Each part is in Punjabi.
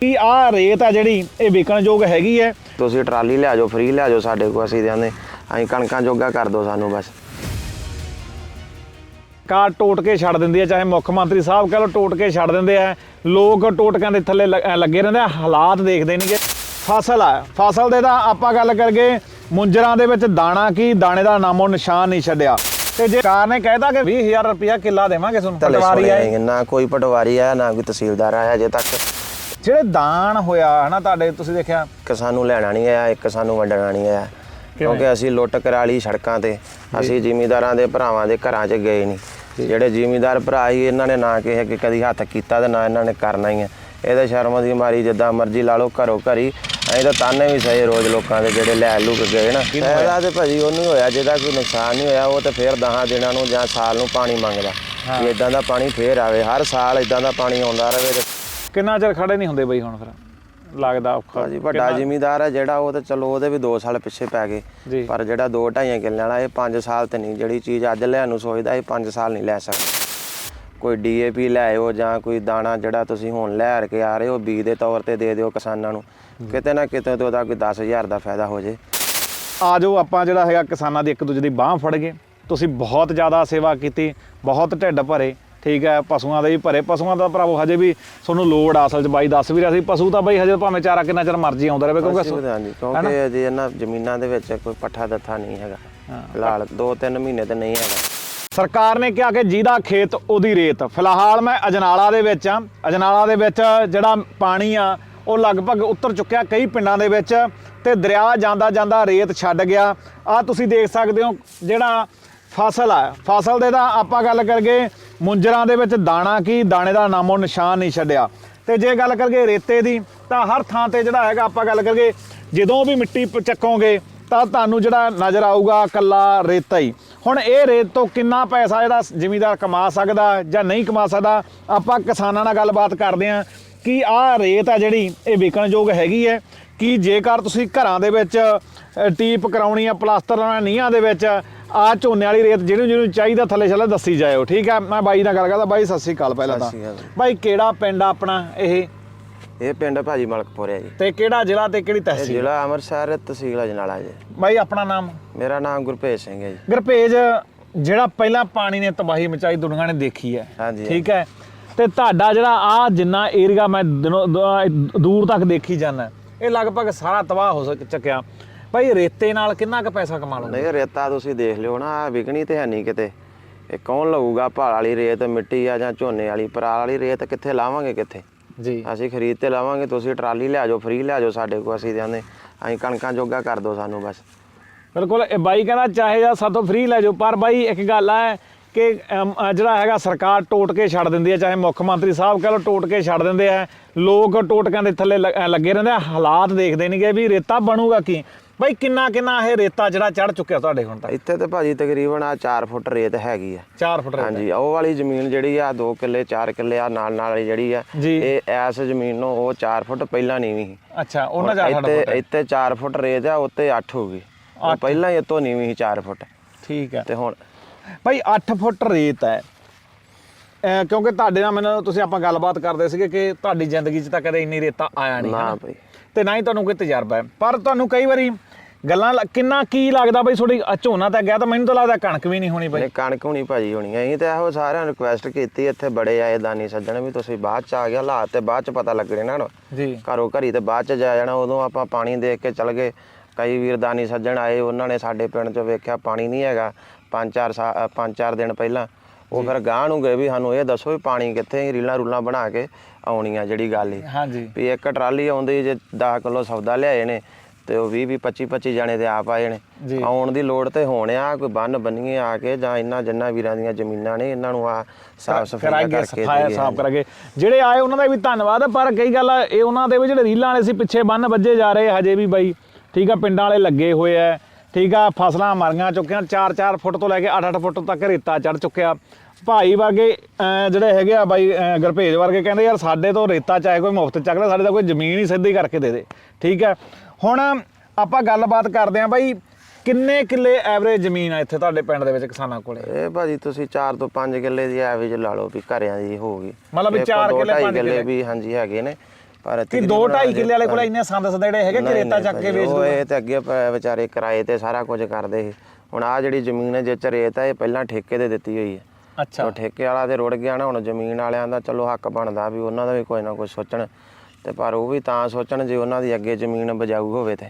ਕਿ ਆ ਰੇਤ ਆ ਜਿਹੜੀ ਇਹ ਵਿਕਣਯੋਗ ਹੈਗੀ ਹੈ? ਤੁਸੀਂ ਟਰਾਲੀ ਲਿਆ ਜਾਓ ਫ੍ਰੀ ਲਿਆ ਜਾਓ ਸਾਡੇ ਕੋਲ ਅਸੀਂ ਦਿਆਂਦੇ ਅਸੀਂ ਕਣਕਾਂ ਜੋਗਾ ਕਰ ਦਿਓ ਸਾਨੂੰ ਬਸ। ਕਾਰ ਟੋਟ ਕੇ ਛੱਡ ਦਿੰਦੀ ਹੈ ਚਾਹੇ ਮੁੱਖ ਮੰਤਰੀ ਸਾਹਿਬ ਕਹ ਲੋ ਟੋਟ ਕੇ ਛੱਡ ਦਿੰਦੇ ਆ ਲੋਕ ਟੋਟਕਾਂ ਦੇ ਥੱਲੇ ਲ- ਅਹ ਲੱਗੇ ਰਹਿੰਦੇ ਆ ਹਾਲਾਤ ਦੇਖਦੇ ਨਹੀਂਗੇ ਫਸਲ ਆ ਫਸਲ ਦੇ ਤਾਂ ਆਪਾਂ ਗੱਲ ਕਰਗੇ ਮੁੰਜਰਾਂ ਦੇ ਵਿੱਚ ਦਾਣਾ ਕੀ ਦਾਣੇ ਦਾ ਨਾਮੋ ਨਿਸ਼ਾਨ ਨਹੀਂ ਛੱਡਿਆ। ਤੇ ਜੇ ਕਾਰ ਨੇ ਕਹਿਤਾ ਕਿ 20000 ਰੁਪਇਆ ਕਿੱਲਾ ਦੇਵਾਂਗੇ ਤੁਹਾਨੂੰ ਪਟਵਾਰੀ ਆਏ। ਨਾ ਕੋਈ ਪਟਵਾਰੀ ਆਇਆ ਨਾ ਕੋਈ ਤਹਿਸੀਲਦਾਰ ਆਇਆ ਅਜੇ ਤੱਕ। ਜਿਹੜੇ ਦਾਨ ਹੋਇਆ ਹਨਾ ਤੁਹਾਡੇ ਤੁਸੀਂ ਦੇਖਿਆ? ਇੱਕ ਸਾਨੂੰ ਲੈਣਾ ਨਹੀਂ ਆਇਆ ਇੱਕ ਸਾਨੂੰ ਵੰਡਣਾ ਨਹੀਂ ਆਇਆ। ਕਿਉਂਕਿ ਅਸੀਂ ਲੁੱਟ ਕਰਾ ਲਈ ਸੜਕਾਂ ਤੇ। ਅਸੀਂ ਜ਼ਿਮੀਂਦਾਰਾਂ ਦੇ ਭਰਾਵਾਂ ਦੇ ਘਰਾਂ 'ਚ ਗਏ ਨਹੀਂ। ਜਿਹੜੇ ਜ਼ਿਮੀਂਦਾਰ ਭਰਾ ਹੀ ਇਹਨਾਂ ਨੇ ਨਾ ਕਿਹਾ ਕਿ ਕਦੀ ਹੱਥ ਕੀਤਾ ਤੇ ਨਾ ਇਹਨਾਂ ਨੇ ਕਰਨਾ ਹੀ ਹੈ ਇਹਦੇ ਸ਼ਰਮ ਦੀ ਮਾਰੀ ਜਿੱਦਾਂ ਮਰਜ਼ੀ ਲਾ ਲਓ ਘਰੋ ਘਰੀ। ਅਸੀਂ ਤਾਂ ਤਾਨੇ ਵੀ ਸਹੀ ਰੋਜ਼ ਲੋਕਾਂ ਦੇ ਜਿਹੜੇ ਲੈ ਲੁੱਕ ਗਏ ਨਾ। ਇਹਦਾ ਤੇ ਭਾਜੀ ਉਹਨੂੰ ਹੋਇਆ ਜਿਹਦਾ ਕੋਈ ਨੁਕਸਾਨ ਨਹੀਂ ਹੋਇਆ ਉਹ ਤੇ ਫੇਰ 10 ਦਿਨਾਂ ਨੂੰ ਜਾਂ ਸਾਲ ਨੂੰ ਪਾਣੀ ਮੰਗਦਾ। ਵੀ ਇਦਾਂ ਦਾ ਪਾਣੀ ਫੇਰ ਆਵੇ ਹਰ ਸਾਲ ਇਦਾਂ ਦਾ ਪਾਣੀ ਆਉਂਦਾ ਰਹੇ ਤੇ ਕਿੰਨਾ ਚਿਰ ਖੜੇ ਨਹੀਂ ਹੁੰਦੇ ਬਈ ਹੁਣ ਫਿਰ? ਲੱਗਦਾ ਔਖਾ। ਭਾਜੀ ਵੱਡਾ ਜ਼ਿਮੀਂਦਾਰ ਹੈ ਜਿਹੜਾ ਉਹ ਤੇ ਚਲੋ ਉਹਦੇ ਵੀ 2 ਸਾਲ ਪਿੱਛੇ ਪੈ ਜੀ। ਗਏ ਪਰ ਜਿਹੜਾ 2 ਢਾਈਆਂ ਕਿੱਲੇ ਵਾਲਾ ਇਹ 5 ਸਾਲ ਤੇ ਨਹੀਂ ਜਿਹੜੀ ਚੀਜ਼ ਅੱਜ ਲੈਣ ਨੂੰ ਸੋਚਦਾ ਇਹ 5 ਸਾਲ ਨਹੀਂ ਲੈ ਸਕਦਾ। ਕੋਈ ਡੀਏਪੀ ਲੈ ਆਇਓ ਜਾਂ ਕੋਈ ਦਾਣਾ ਜਿਹੜਾ ਤੁਸੀਂ ਹੁਣ ਲੈ ਕੇ ਆ ਰਹੇ ਹੋ ਬੀਜ ਦੇ ਤੌਰ ਤੇ ਦੇ ਦਿਓ ਕਿਸਾਨਾਂ ਨੂੰ। ਕਿਤੇ ਨਾ ਕਿਤੇ ਤੇ ਉਹਦਾ ਕੋਈ 10000 ਦਾ ਫਾਇਦਾ ਹੋ ਜੇ। ਆ ਜਾਓ ਆਪਾਂ ਜਿਹੜਾ ਹੈਗਾ ਕਿਸਾਨਾਂ ਦੀ ਇੱਕ ਦੂਜੇ ਦੀ ਬਾਹ ਫੜ ਗਏ। ਤੁਸੀਂ ਬਹੁਤ ਜ਼ਿਆਦਾ ਸੇਵਾ ਕੀਤੀ ਬਹੁਤ ਢਿੱਡ ਭਰੇ। ਠੀਕ ਹੈ ਪਸ਼ੂਆਂ ਦੇ ਵੀ ਭਰੇ। ਪਸ਼ੂਆਂ ਦਾ ਭਰਾਵੋ ਹਜੇ ਵੀ ਤੁਹਾਨੂੰ ਲੋੜ ਆ ਅਸਲ 'ਚ ਬਾਈ ਦੱਸ ਵੀ ਰਿਹਾ ਸੀ। ਪਸ਼ੂ ਤਾਂ ਬਾਈ ਹਜੇ ਭਾਵੇਂ ਚਾਰਾ ਕਿੰਨਾ ਚਿਰ ਮਰਜ਼ੀ ਆਉਂਦਾ ਰਹੇ ਕਿਉਂਕਿ ਹਾਂਜੀ ਕਿਉਂਕਿ ਅਜੇ ਇਹਨਾਂ ਜ਼ਮੀਨਾਂ ਦੇ ਵਿੱਚ ਕੋਈ ਪੱਠਾ ਦੱਥਾ ਨਹੀਂ ਹੈਗਾ। ਫਿਲਹਾਲ 2-3 ਮਹੀਨੇ ਤੇ ਨਹੀਂ ਹੈਗਾ। ਸਰਕਾਰ ਨੇ ਕਿਹਾ ਕਿ ਜਿਹਦਾ ਖੇਤ ਉਹਦੀ ਰੇਤ। ਫਿਲਹਾਲ ਮੈਂ ਅਜਨਾਲਾ ਦੇ ਵਿੱਚ ਆ ਅਜਨਾਲਾ ਦੇ ਵਿੱਚ ਜਿਹੜਾ ਪਾਣੀ ਆ ਉਹ ਲਗਭਗ ਉੱਤਰ ਚੁੱਕਿਆ ਕਈ ਪਿੰਡਾਂ ਦੇ ਵਿੱਚ ਤੇ ਦਰਿਆ ਜਾਂਦਾ ਜਾਂਦਾ ਰੇਤ ਛੱਡ ਗਿਆ। ਆ ਤੁਸੀਂ ਦੇਖ ਸਕਦੇ ਹੋ ਜਿਹੜਾ ਫਸਲ ਆ। ਫਸਲ ਦੇ ਤਾਂ ਆਪਾਂ ਗੱਲ ਕਰਗੇ ਮੁੰਜਰਾਂ ਦੇ ਵਿੱਚ ਦਾਣਾ ਕੀ, ਦਾਣੇ ਦਾ ਨਾਮੋ ਨਿਸ਼ਾਨ ਨਹੀਂ ਛੱਡਿਆ। ਤੇ ਜੇ ਗੱਲ ਕਰਗੇ ਰੇਤੇ ਦੀ, ਤਾਂ ਹਰ ਥਾਂ ਤੇ ਜਿਹੜਾ ਹੈਗਾ ਆਪਾਂ ਗੱਲ ਕਰਗੇ ਜਦੋਂ ਵੀ ਮਿੱਟੀ ਚੱਕੋਗੇ, ਤਾਂ ਤੁਹਾਨੂੰ ਜਿਹੜਾ ਨਜ਼ਰ ਆਊਗਾ ਕੱਲਾ ਰੇਤਾ ਹੀ। ਹੁਣ ਇਹ ਰੇਤ ਤੋਂ ਕਿੰਨਾ ਪੈਸਾ ਜਿਹੜਾ ਜ਼ਿਮੀਦਾਰ ਕਮਾ ਸਕਦਾ ਜਾਂ ਨਹੀਂ ਕਮਾ ਸਕਦਾ, ਆਪਾਂ ਕਿਸਾਨਾਂ ਨਾਲ ਗੱਲਬਾਤ ਕਰਦੇ ਹਾਂ ਕਿ ਆਹ ਰੇਤ ਆ ਜਿਹੜੀ, ਇਹ ਵਿਕਣਯੋਗ ਹੈਗੀ ਹੈ। ਕਿ ਜੇਕਰ ਤੁਸੀਂ ਘਰਾਂ ਦੇ ਵਿੱਚ ਟੀਪ ਕਰਾਉਣੀ ਆ, ਪਲਾਸਟਰ ਲਾਉਣਾ, ਨੀਹਾਂ ਦੇ ਵਿੱਚ ਆ ਝੋਨੇ ਵਾਲੀ ਰੇਤ ਜਿਹਨੂੰ ਜਿਹਨੂੰ ਚਾਹੀਦਾ ਥੱਲੇ ਛੱਲੇ ਦੱਸੀ ਜਾਇਓ ਠੀਕ ਹੈ ਮੈਂ ਬਾਈ ਨਾਲ ਗੱਲ ਕਰਦਾ ਬਾਈ ਸਤਿ ਸ੍ਰੀ ਅਕਾਲ ਪਹਿਲਾਂ ਤਾਂ। ਸਤਿ ਸ਼੍ਰੀ ਅਕਾਲ। ਬਾਈ ਕਿਹੜਾ ਪਿੰਡ ਆ ਆਪਣਾ ਇਹ? ਇਹ ਪਿੰਡ ਭਾਜੀ ਮਲਕਪੁਰ ਹੈ ਜੀ। ਤੇ ਕਿਹੜਾ ਜ਼ਿਲ੍ਹਾ ਤੇ ਕਿਹੜੀ ਇਹ ਤਹਿਸੀਲ? ਜ਼ਿਲ੍ਹਾ ਅੰਮ੍ਰਿਤਸਰ ਤਹਿਸੀਲ ਅਜਨਾਲਾ ਜੀ। ਬਾਈ ਆਪਣਾ ਨਾਮ? ਮੇਰਾ ਨਾਮ ਗੁਰਭੇਜ ਸਿੰਘ ਹੈ ਜੀ। ਗੁਰਪੇਜ ਜਿਹੜਾ ਪਹਿਲਾਂ ਪਾਣੀ ਨੇ ਤਬਾਹੀ ਮਚਾਈ ਦੁਨੀਆ ਨੇ ਦੇਖੀ ਹੈ। ਹਾਂਜੀ ਠੀਕ ਹੈ? ਤੇ ਤੁਹਾਡਾ ਜਿਹੜਾ ਆ ਜਿੰਨਾ ਏਰੀਆ ਮੈਂ ਦਿਨੋਂ- ਦ- ਦੂਰ ਤੱਕ ਦੇਖੀ ਜਾਂਦਾ ਇਹ ਲਗਭਗ ਸਾਰਾ ਤਬਾਹ ਹੋ ਸਕ- ਚੁੱਕਿਆ। ਭਾਈ ਰੇਤੇ ਨਾਲ ਕਿੰਨਾ ਕੁ ਪੈਸਾ ਕਮਾ ਲਓਗੇ? ਨਹੀਂ ਰੇਤਾ ਤੁਸੀਂ ਦੇਖ ਲਿਓ ਨਾ ਆਹ ਵਿਕਣੀ ਤੇ ਹੈ ਨਹੀਂ ਕਿਤੇ। ਇਹ ਕੌਣ ਲਊਗਾ ਭਾਲ ਵਾਲੀ ਰੇਤ ਮਿੱਟੀ ਆ ਜਾਂ ਝੋਨੇ ਵਾਲੀ? ਪਰਾਲ ਵਾਲੀ ਰੇਤ ਕਿੱਥੇ ਲਾਵਾਂਗੇ ਕਿੱਥੇ? ਜੀ। ਅਸੀਂ ਖਰੀਦ ਤੇ ਲਾਵਾਂਗੇ ਤੁਸੀਂ ਟਰਾਲੀ ਲਿਆ ਜਾਓ ਫ੍ਰੀ ਲਿਆ ਜਾਓ ਸਾਡੇ ਕੋਲ ਅਸੀਂ ਦਿਆਂਦੇ। ਅਸੀਂ ਕਣਕਾਂ ਜੋਗਾ ਕਰ ਦਿਓ ਸਾਨੂੰ ਬਸ। ਬਿਲਕੁਲ ਇਹ ਬਾਈ ਕਹਿੰਦਾ ਚਾਹੇ ਜਾਂ ਸਾਤੋਂ ਫ੍ਰੀ ਲੈ ਜਾਓ ਪਰ ਬਾਈ ਇੱਕ ਗੱਲ ਹੈ ਕਿ ਅਮ, ਜਿਹੜਾ ਹੈਗਾ ਸਰਕਾਰ ਟੋਟ ਕੇ ਛੱਡ ਦਿੰਦੀ ਹੈ ਚਾਹੇ ਮੁੱਖ ਮੰਤਰੀ ਸਾਹਿਬ ਕਹ ਲੋ ਟੋਟ ਕੇ ਛੱਡ ਦਿੰਦੇ ਆ। ਲੋਕ ਟੋਟਕਾਂ ਦੇ ਥੱਲੇ ਲ- ਲੱਗੇ ਰਹਿੰਦੇ ਆ ਹਾਲਾਤ ਦੇਖਦੇ ਨਹੀਂਗੇ ਵੀ ਰੇਤਾ ਬਣੂਗਾ ਕੀ। ਬਾਈ ਕਿੰਨਾ ਕਿੰਨਾ ਇਹ ਰੇਤਾ ਜਿਹੜਾ ਚੜ ਚੁੱਕਿਆ ਤੁਹਾਡੇ ਹੁਣ ਤੱਕ? ਇੱਥੇ ਤੇ ਭਾਜੀ ਤਕਰੀਬਨ ਆ 4 ਫੁੱਟ ਰੇਤ ਹੈਗੀ ਆ। 4 ਫੁੱਟ ਰੇਤਾ ਹਾਂਜੀ ਉਹ ਵਾਲੀ ਜ਼ਮੀਨ ਜਿਹੜੀ ਆ 2 ਕਿੱਲੇ 4 ਕਿੱਲੇ ਆ ਨਾਲ ਨਾਲ ਜਿਹੜੀ ਆ। ਇਹ ਐਸ ਜ਼ਮੀਨ ਨੂੰ ਉਹ 4 ਫੁੱਟ ਪਹਿਲਾਂ ਨੀਵੀਂ ਸੀ। ਅੱਛਾ ਉਹਨਾਂ ਜਾ ਇੱਥੇ ਫੁੱਟ ਹੈ। ਇੱਥੇ 4 ਫੁੱਟ ਰੇਤ ਆ ਉੱਤੇ 8 ਹੋ ਗਈ। ਉਹ ਪਹਿਲਾਂ ਹੀ ਇਤੋਂ ਨੀਵੀਂ ਸੀ 4 ਫੁੱਟ। ਠੀਕ ਹੈ। ਤੇ ਹੁਣ ਭਾਈ 8 ਫੁੱਟ ਰੇਤ ਹੈ। ਕਿਉਂਕਿ ਤੁਹਾਡੇ ਨਾਲ ਮੈਨੂੰ ਤੁਸੀਂ ਆਪਾਂ ਗੱਲਬਾਤ ਕਰਦੇ ਸੀਗੇ ਕਿ ਤੁਹਾਡੀ ਜ਼ਿੰਦਗੀ 'ਚ ਤਾਂ ਕਦੇ ਇੰਨੀ ਰੇਤਾ ਆਇਆ ਨਹੀਂ ਨਾ ਹਨਾ? ਭਾਈ ਤੇ ਨਾ ਹੀ ਤੁਹਾਨੂੰ ਕੋਈ ਤਜਰਬਾ ਹੈ। ਪਰ ਤੁਹਾਨੂੰ ਕਈ ਵਾਰੀ ਗੱਲਾਂ ਲ- ਕਿੰਨਾ ਕੀ ਲੱਗਦਾ ਬਈ ਤੁਹਾਡੀ ਆਹ ਝੋਨਾ ਤਾਂ ਗਿਆ ਤਾਂ ਮੈਨੂੰ ਤਾਂ ਲੱਗਦਾ ਕਣਕ ਵੀ ਨਹੀਂ ਹੋਣੀ ਬਈ। ਇਹ ਕਣਕ ਹੁਣੀ ਭਾਜੀ ਹੋਣੀ ਆ। ਅਸੀਂ ਤੇ ਇਹੋ ਸਾਰਿਆਂ ਨੂੰ ਰਿਕੁਐਸਟ ਕੀਤੀ ਇੱਥੇ ਬੜੇ ਆਏ ਦਾਨੀ ਸੱਜਣ ਵੀ ਤੁਸੀਂ ਬਾਅਦ ਚ ਆ ਗਿਆ ਹਾਲਾਤ ਤੇ ਬਾਅਦ ਚ ਪਤਾ ਲੱਗਣੇ ਨਾ ਹੁਣ। ਜੀ। ਘਰੋਂ ਘਰੀ ਤੇ ਬਾਅਦ ਚ ਜਾ ਜਾਣਾ ਉਦੋਂ ਆਪਾਂ ਪਾਣੀ ਦੇਖ ਕੇ ਚੱਲ ਗਏ। ਕਈ ਵੀਰ ਦਾਨੀ ਸੱਜਣ ਆਏ ਉਹਨਾਂ ਨੇ ਸਾਡੇ ਪਿੰਡ ਚ ਵੇਖਿਆ ਪਾਣੀ ਨਹੀਂ ਹੈਗਾ ਪੰਜ ਚਾਰ ਸਾ- ਅ, ਪੰਜ ਚਾਰ ਦਿਨ ਪਹਿਲਾਂ। ਉਹ ਫਿਰ ਗਾਂਹ ਨੂੰ ਗਏ ਵੀ ਸਾਨੂੰ ਇਹ ਦੱਸੋ ਵੀ ਪਾਣੀ ਕਿੱਥੇ ਅਸੀਂ ਰੀਲਾਂ ਰੂਲਾਂ ਬਣਾ ਕੇ ਆਉਣੀ ਆ ਜਿਹੜੀ ਗੱਲ ਹੀ ਹਾਂਜੀ। ਵੀ ਇੱਕ ਟਰਾਲੀ ਆਉਂਦੀ ਜੇ 10 ਕਿਲੋ ਸੌਦਾ ਲਿਆਏ ਨੇ ਤੇ ਉਹ 20 20 25 25 ਜਾਣੇ ਤੇ ਆਪ ਆਏ ਨੇ। ਆਉਣ ਦੀ ਲੋੜ ਤੇ ਹੋਣ ਆ ਕੋਈ ਬੰਨ ਬੰਨੀਏ ਆ ਕੇ ਜਾਂ ਇਹਨਾਂ ਜਿੰਨਾ ਵੀਰਾਂ ਦੀਆਂ ਜ਼ਮੀਨਾਂ ਨੇ ਇਹਨਾਂ ਨੂੰ ਆ ਸਾਫ਼ ਸਫ਼ਾਈ ਕਰਕੇ ਦੇਈਏ। ਸਾਫ਼ ਕਰਾਂਗੇ ਜਿਹੜੇ ਆਏ ਉਹਨਾਂ ਦਾ ਵੀ ਧੰਨਵਾਦ ਪਰ ਕਈ ਗੱਲ ਇਹ ਉਹਨਾਂ ਦੇ ਵੀ ਜਿਹੜੇ ਰੀਲਾਂ ਵਾਲੇ ਸੀ ਪਿੱਛੇ ਬੰਨ ਵੱਜੇ ਜਾ ਰਹੇ ਹਜੇ ਵੀ ਬਾਈ। ਠੀਕ ਆ ਪਿੰਡਾਂ ਵਾਲੇ ਲੱਗੇ ਹੋਏ ਆ। ਠੀਕ ਆ ਫਸਲਾਂ ਮਰੀਆਂ ਚੁੱਕੀਆਂ 4-4 ਫੁੱਟ ਤੋਂ ਲੈ ਕੇ 8-8 ਫੁੱਟ ਤੱਕ ਰੇਤਾ ਚੜ ਚੁੱਕਿਆ। ਭਾਈ ਵਰਗੇ ਜਿਹੜੇ ਹੈਗੇ ਆ ਬਾਈ ਅਹ, ਗੁਰਭੇਜ ਵਰਗੇ ਕਹਿੰਦੇ ਯਾਰ ਸਾਡੇ ਤੋਂ ਰੇਤਾ ਚਾਹੇ ਕੋਈ ਮੁਫਤ ਚੱਕ ਲੈ ਸਾਡੇ ਤਾਂ ਕੋਈ ਜ਼ਮੀਨ ਹੀ ਸਿੱਧੀ ਕਰਕੇ ਦੇ ਦੇ। ਠੀਕ ਹੈ ਹੁਣ ਆਪਾਂ ਗੱਲਬਾਤ ਕਰਦੇ ਆ ਬਾਈ ਕਿੰਨੇ ਕਿੱਲੇ ਐਵਰੇਜ ਜ਼ਮੀਨ ਆ ਇੱਥੇ ਤੁਹਾਡੇ ਪਿੰਡ ਦੇ ਵਿੱਚ ਕਿਸਾਨਾਂ ਕੋਲੇ? ਇਹ ਭਾਜੀ ਤੁਸੀਂ 4 ਤੋਂ 5 ਕਿੱਲੇ ਦੀ ਐਵਰੇਜ ਲਾ ਲਓ ਵੀ ਘਰਿਆਂ ਦੀ ਹੋਊਗੀ ਮਤਲਬ ਵੀ ਇੱਕ ਚਾਰ ਦੋ ਕਿੱਲੇ, ਢਾਈ ਪੰਜ ਕਿੱਲੇ ਕਿੱਲੇ। ਵੀ ਹਾਂਜੀ ਹੈਗੇ ਨੇ ਪਰ 2 2.5 ਹਜੇ- ਕਿੱਲੇ ਵਾਲੇ ਕੋਲ ਇੰਨੇ ਸੰਦ ਸਦੇੜੇ ਹੈਗੇ ਕਿ ਰੇਤਾ ਚੱਕ ਕੇ ਵੇਚ ਦੂਗਾ? ਇਹ ਤੇ ਅੱਗੇ ਵਿਚਾਰੇ ਕਿਰਾਏ ਤੇ ਸਾਰਾ ਕੁਝ ਕਰਦੇ ਸੀ। ਹੁਣ ਆ ਜਿਹੜੀ ਜ਼ਮੀਨ ਹੈ ਜਿਹ ਚ ਰੇਤ ਹੈ ਇਹ ਪਹਿਲਾਂ ਠੇਕੇ ਤੇ ਦਿੱਤੀ ਹੋਈ ਹੈ। ਅੱਛਾ। ਠੇਕੇ ਵਾਲਾ ਤੇ ਰੁੜ ਗਿਆ ਨਾ ਹੁਣ ਜ਼ਮੀਨ ਵਾਲਿਆਂ ਦਾ ਚਲੋ ਹੱਕ ਬਣਦਾ ਵੀ ਉਹਨਾਂ ਦਾ ਵੀ ਕੋਈ ਨਾ ਕੋਈ ਸੋਚਣ ਤੇ ਪਰ ਉਹ ਵੀ ਤਾਂ ਸੋਚਣ ਜੇ ਉਹਨਾਂ ਦੀ ਅੱਗੇ ਜ਼ਮੀਨ ਬਜਾਊ ਹੋਵੇ ਤੇ।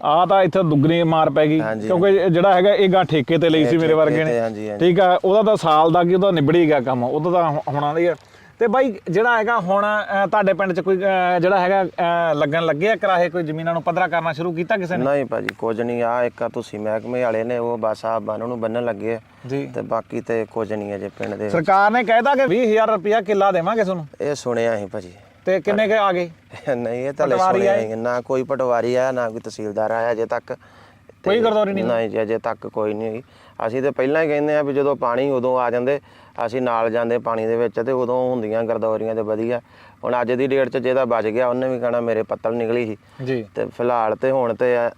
ਆ ਤਾਂ ਇੱਥੇ ਦੁੱਗਣੀ ਮਾਰ ਪੈ ਗਈ ਕਿਉਂਕਿ ਜਿਹੜਾ ਹੈਗਾ ਇਹ ਗਾਂ ਠੇਕੇ ਤੇ ਲਈ ਸੀ ਮੇਰੇ ਵਰਗੇ ਨੇ। ਠੀਕ ਆ ਉਹਦਾ ਤਾਂ ਸਾਲ ਦਾ ਕੀ ਉਹਦਾ ਨਿਬੜੀ ਗਿਆ ਕੰਮ ਉਹਦਾ ਤਾਂ ਹੋਣਾ ਨਹੀਂ ਹੈ ਤੇ ਬਾਈ ਜਿਹੜਾ ਹੈਗਾ ਹੁਣ ਤੁਹਾਡੇ ਪਿੰਡ 'ਚ ਕੋਈ ਜਿਹੜਾ ਹੈਗਾ ਲੱਗਣ ਲੱਗੇ ਆ ਕਿਰਾਏ ਕੋਈ ਜ਼ਮੀਨਾਂ ਨੂੰ ਪੱਧਰਾ ਕਰਨਾ ਸ਼ੁਰੂ ਕੀਤਾ ਕਿਸੇ ਨੇ? ਨਹੀਂ ਭਾਜੀ ਕੁਝ ਨਹੀਂ ਆ ਇੱਕ ਆ ਤੁਸੀਂ ਮਹਿਕਮੇ ਵਾਲੇ ਨੇ ਉਹ ਬਸ ਆ ਬੰਨ ਨੂੰ ਬੰਨਣ ਲੱਗੇ ਆ। ਜੀ। ਤੇ ਬਾਕੀ ਤੇ ਕੁਝ ਨਹੀਂ ਹੈ ਜੇ ਪਿੰਡ ਦੇ ਸਰਕਾਰ ਨੇ ਕਹਿਤਾ ਕਿ 20000 ਰੁਪਇਆ ਕਿੱਲਾ ਦੇਵਾਂਗੇ ਤੁਹਾਨੂੰ? ਇਹ ਸੁਣਿਆ ਸੀ ਭਾਜੀ। ਤੇ ਕਿੰਨੇ ਕੇ ਆ ਗਏ? ਨਹੀਂ ਇਹ ਤਾਂ ਲੈ ਪਟਵਾਰੀ ਸੁਣਿਆ? ਹੀ ਨਾ ਕੋਈ ਪਟਵਾਰੀ ਆਇਆ ਨਾ ਕੋਈ ਤਹਿਸੀਲਦਾਰ ਆਇਆ ਅਜੇ ਤੱਕ। ਤੇ ਕੋਈ ਗਰਦੌਰੀ ਨਹੀਂ? ਨਹੀਂ ਜੀ ਅਜੇ ਤੱਕ ਕੋਈ ਨਹੀਂ ਹੋਈ ਅਸੀਂ ਤੇ ਪਹਿਲਾਂ ਹੀ ਕਹਿੰਦੇ ਆ ਵੀ ਜਦੋਂ ਪਾਣੀ ਉਦੋਂ ਆ ਜਾਂਦੇ ਅਸੀਂ ਨਾਲ ਜਾਂਦੇ ਪਾਣੀ ਦੇ ਵਿੱਚ ਤੇ ਉਦੋਂ ਹੁੰਦੀਆਂ ਗਰਦੌਰੀਆਂ ਤੇ ਵਧੀਆ। ਹੁਣ ਅੱਜ ਦੀ ਡੇਟ 'ਚ ਜਿਹਦਾ ਬਚ ਗਿਆ ਉਹਨੇ ਵੀ ਕਹਣਾ ਮੇਰੇ ਪੱਤਲ ਨਿਕਲੀ ਸੀ। ਜੀ। ਤੇ ਫਿਲਹਾਲ ਤੇ ਹੁਣ ਤੇ ਆ,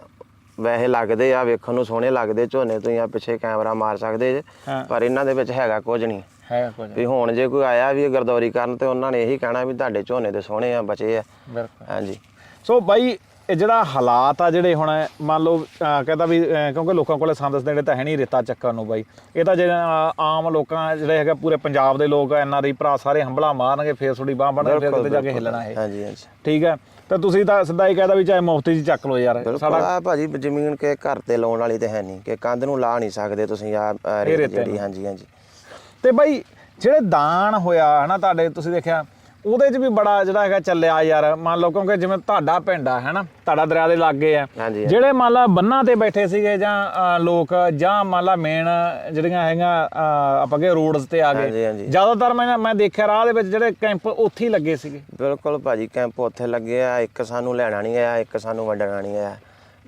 ਵੈਸੇ ਲੱਗਦੇ ਆ ਵੇਖਣ ਨੂੰ ਸੋਹਣੇ ਲੱਗਦੇ ਝੋਨੇ ਤੁਸੀਂ ਆ ਪਿੱਛੇ ਕੈਮਰਾ ਮਾਰ ਸਕਦੇ ਜੇ। ਹਾਂ। ਪਰ ਇਹਨਾਂ ਦੇ ਵਿੱਚ ਹੈਗਾ ਕੁਝ ਨਹੀਂ। ਹੈਗਾ ਕੁਝ ਵੀ ਹੁਣ ਜੇ ਕੋਈ ਆਇਆ ਵੀ ਗਰਦੌਰੀ ਕਰਨ ਤੇ ਉਹਨਾਂ ਨੇ ਇਹੀ ਕਹਿਣਾ ਵੀ ਤੁਹਾਡੇ ਝੋਨੇ ਤੇ ਸੋਹਣੇ ਆ ਬਚੇ ਆ। ਬਿਲਕੁਲ। ਹਾਂਜੀ। ਸੋ ਬਾਈ ਇਹ ਜਿਹੜਾ ਹਾਲਾਤ ਆ ਜਿਹੜੇ ਹੁਣ ਮੰਨ ਲਓ ਕਹਿੰਦਾ ਵੀ ਕਿਉਂਕਿ ਲੋਕਾਂ ਕੋਲੇ ਸੰਦਸ ਦੇਣੇ ਤਾਂ ਹੈ ਨਹੀਂ ਰੇਤਾ ਚੱਕਣ ਨੂੰ ਬਾਈ। ਇਹ ਤਾਂ ਜਿਹੜਾ ਆਮ ਲੋਕਾਂ ਜਿਹੜੇ ਹੈਗੇ ਪੂਰੇ ਪੰਜਾਬ ਦੇ ਲੋਕ ਐਨਆਰਆਈ ਭਰਾ ਸਾਰੇ ਹੰਬਲਾ ਮਾਰਨਗੇ ਫੇਰ ਥੋੜੀ ਬਾਹ ਬਣਨਗੇ ਫਿਰ ਕਿਤੇ ਜਾ ਕੇ ਹਿੱਲਣਾ ਇਹ। ਹਾਂਜੀ ਹਾਂਜੀ। ਠੀਕ ਹੈ? ਤਾਂ ਤੁਸੀਂ ਤਾਂ ਸਿੱਧਾ ਹੀ ਕਹਿਦਾ ਵੀ ਚਾਹੇ ਮੁਫਤੀ ਚ ਚੱਕ ਲਓ ਯਾਰ ਆ ਭਾਜੀ ਜ਼ਮੀਨ ਕੇ ਘਰ ਤੇ ਲਾਉਣ ਵਾਲੀ ਤੇ ਹੈ ਨਹੀਂ ਕਿ ਕੰਧ ਨੂੰ ਲਾ ਨਹੀਂ ਸਕਦੇ ਤੁਸੀਂ ਆ ਜਿਹੜੀ ਹਾਂਜੀ ਹਾਂਜੀ। ਤੇ ਬਾਈ ਜਿਹੜੇ ਦਾਨ ਹੋਇਆ ਹਨਾ ਤੁਹਾਡੇ ਤੁਸੀਂ ਦੇਖਿਆ ਉਹਦੇ 'ਚ ਵੀ ਬੜਾ ਜਿਹੜਾ ਹੈਗਾ ਚੱਲਿਆ ਯਾਰ। ਮੰਨ ਲਓ ਕਿਉਂਕਿ ਜਿਵੇਂ ਤੁਹਾਡਾ ਪਿੰਡ ਆ ਹੈਨਾ ਤੁਹਾਡਾ ਦਰਿਆ ਦੇ ਲਾਗੇ ਆ। ਹਾਂਜੀ ਜਿਹੜੇ ਮੰਨ ਲਾ ਬੰਨਾਂ ਤੇ ਬੈਠੇ ਸੀਗੇ ਜਾਂ ਅ, ਲੋਕ ਜਾਂ ਮੰਨ ਲਾ ਮੇਨ ਜਿਹੜੀਆਂ ਹੈਗੀਆਂ ਅ, ਆਪਾਂ ਕਹੇ ਰੋਡਸ ਤੇ ਆ ਹਾਂਜੀ, ਗਏ। ਹਾਂਜੀ। ਜ਼ਿਆਦਾਤਰ ਮੈਂ ਮੈਂ ਦੇਖਿਆ ਰਾਹ ਦੇ ਵਿੱਚ ਜਿਹੜੇ ਕੈਂਪ ਉੱਥੇ ਹੀ ਲੱਗੇ ਸੀਗੇ। ਬਿਲਕੁਲ ਭਾਜੀ ਕੈਂਪ ਉੱਥੇ ਲੱਗੇ ਆ। ਇੱਕ ਸਾਨੂੰ ਲੈਣਾ ਨਹੀਂ ਆਇਆ ਇੱਕ ਸਾਨੂੰ ਵੰਡਣਾ ਨਹੀਂ ਆਇਆ।